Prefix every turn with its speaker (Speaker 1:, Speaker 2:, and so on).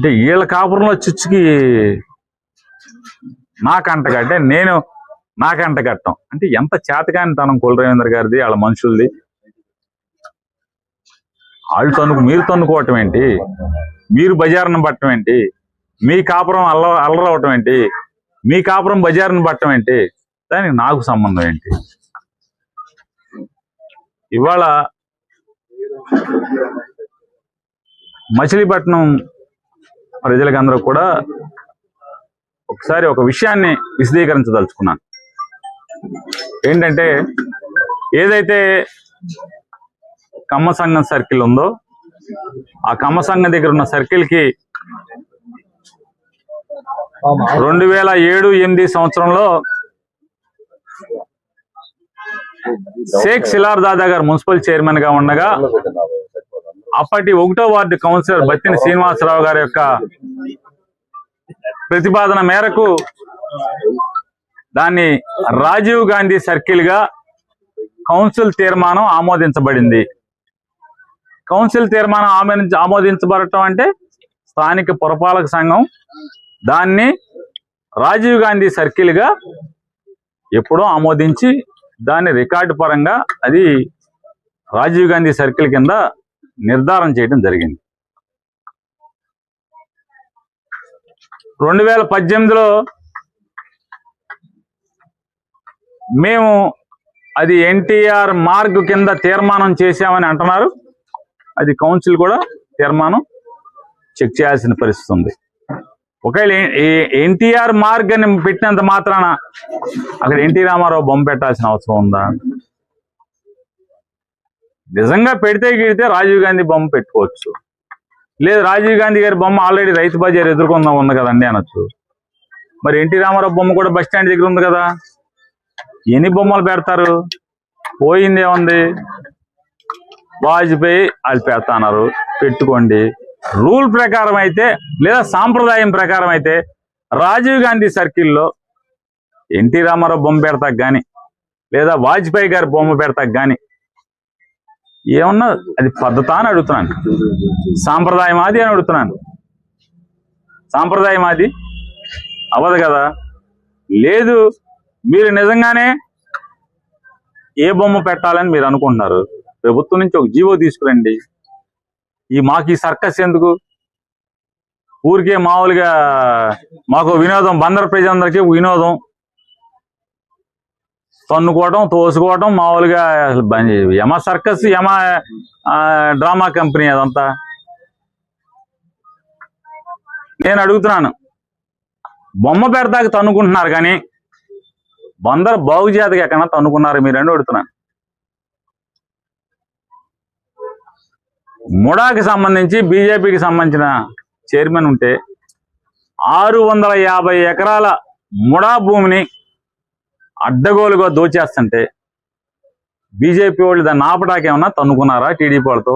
Speaker 1: అంటే వీళ్ళ కాపురంలో చిచ్చుకి నాకంట అంటే నేను నాకంట కట్టం. అంటే ఎంత చేతకాని తనం కులరేంద్ర గారిది వాళ్ళ మనుషులది. వాళ్ళు తన్నుకు మీరు తన్నుకోవటం ఏంటి? మీరు బజారును పట్టడం ఏంటి? మీ కాపురం అల్ల అల్లరవటం ఏంటి? మీ కాపురం బజారును పట్టడం ఏంటి? దానికి నాకు సంబంధం ఏంటి? ఇవాళ మచిలీపట్నం ప్రజలకందరూ కూడా ఒకసారి ఒక విషయాన్ని విశదీకరించదలుచుకున్నాను. ఏంటంటే ఏదైతే కమ్మ సంఘం సర్కిల్ ఉందో ఆ కమ్మ సంఘం దగ్గర ఉన్న సర్కిల్కి రెండు వేల ఏడు ఎనిమిది సంవత్సరంలో షేక్ సిలార్ దాదా గారు మున్సిపల్ చైర్మన్గా ఉండగా అప్పటి ఒకటో వార్డు కౌన్సిలర్ బత్తిని శ్రీనివాసరావు గారి యొక్క ప్రతిపాదన మేరకు దాన్ని రాజీవ్ గాంధీ సర్కిల్గా కౌన్సిల్ తీర్మానం ఆమోదించబడింది. కౌన్సిల్ తీర్మానం ఆమోదించ ఆమోదించబడటం అంటే స్థానిక పురపాలక సంఘం దాన్ని రాజీవ్ గాంధీ సర్కిల్గా ఎప్పుడో ఆమోదించి దాన్ని రికార్డు పరంగా అది రాజీవ్ గాంధీ సర్కిల్ కింద నిర్ధారణ చేయడం జరిగింది. రెండు వేల పద్దెనిమిదిలో మేము అది ఎన్టీఆర్ మార్గ్ కింద తీర్మానం చేశామని అంటున్నారు. అది కౌన్సిల్ కూడా తీర్మానం చెక్ చేయాల్సిన పరిస్థితి ఉంది. ఒకవేళ ఎన్టీఆర్ మార్గ్ అని పెట్టినంత మాత్రాన అక్కడ ఎన్టీ రామారావు బొమ్మ పెట్టాల్సిన అవసరం ఉందా? నిజంగా పెడితే గిడితే రాజీవ్ గాంధీ బొమ్మ పెట్టుకోవచ్చు. లేదు రాజీవ్ గాంధీ గారి బొమ్మ ఆల్రెడీ రైతు బజార్ ఎదుర్కొందాం ఉంది కదండి అనొచ్చు. మరి ఎన్టీ రామారావు బొమ్మ కూడా బస్ స్టాండ్ దగ్గర ఉంది కదా? ఎన్ని బొమ్మలు పెడతారు? పోయింది ఏముంది? వాజ్పేయి వాళ్ళు పెడతాన్నారు పెట్టుకోండి. రూల్ ప్రకారం అయితే లేదా సాంప్రదాయం ప్రకారం అయితే రాజీవ్ గాంధీ సర్కిల్లో ఎన్టీ రామారావు బొమ్మ పెడతాకు గాని లేదా వాజ్పేయి గారి బొమ్మ పెడతాకు గాని ఏమన్నా? అది పద్ధత అని అడుగుతున్నాను. సాంప్రదాయం అది అని అడుగుతున్నాను. సాంప్రదాయం అది అవ్వదు కదా? లేదు మీరు నిజంగానే ఏ బొమ్మ పెట్టాలని మీరు అనుకుంటున్నారు? ప్రభుత్వం నుంచి ఒక జీవో తీసుకురండి. ఈ మాకు ఈ సర్కస్ ఎందుకు? ఊరికే మామూలుగా మాకు వినోదం బందర్ ప్రజలందరికీ వినోదం. తన్నుకోవడం తోసుకోవడం మామూలుగా అసలు బంద్ యమ సర్కస్ యమ డ్రామా కంపెనీ అదంతా. నేను అడుగుతున్నాను. బొమ్మ పెడతాక తన్నుకుంటున్నారు కానీ బందర్ బాగు ఎక్కడన్నా ఎక్కడ తన్నుకున్నారు మీరు అని అడుగుతున్నాను. ముడాకి సంబంధించి బీజేపీకి సంబంధించిన చైర్మన్ ఉంటే ఆరు వందల యాభై ఎకరాల ముడా భూమిని అడ్డగోలుగా దోచేస్తుంటే బీజేపీ వాళ్ళు దాన్ని ఆపటాకేమన్నా తన్నుకున్నారా టీడీపీ వాళ్ళతో?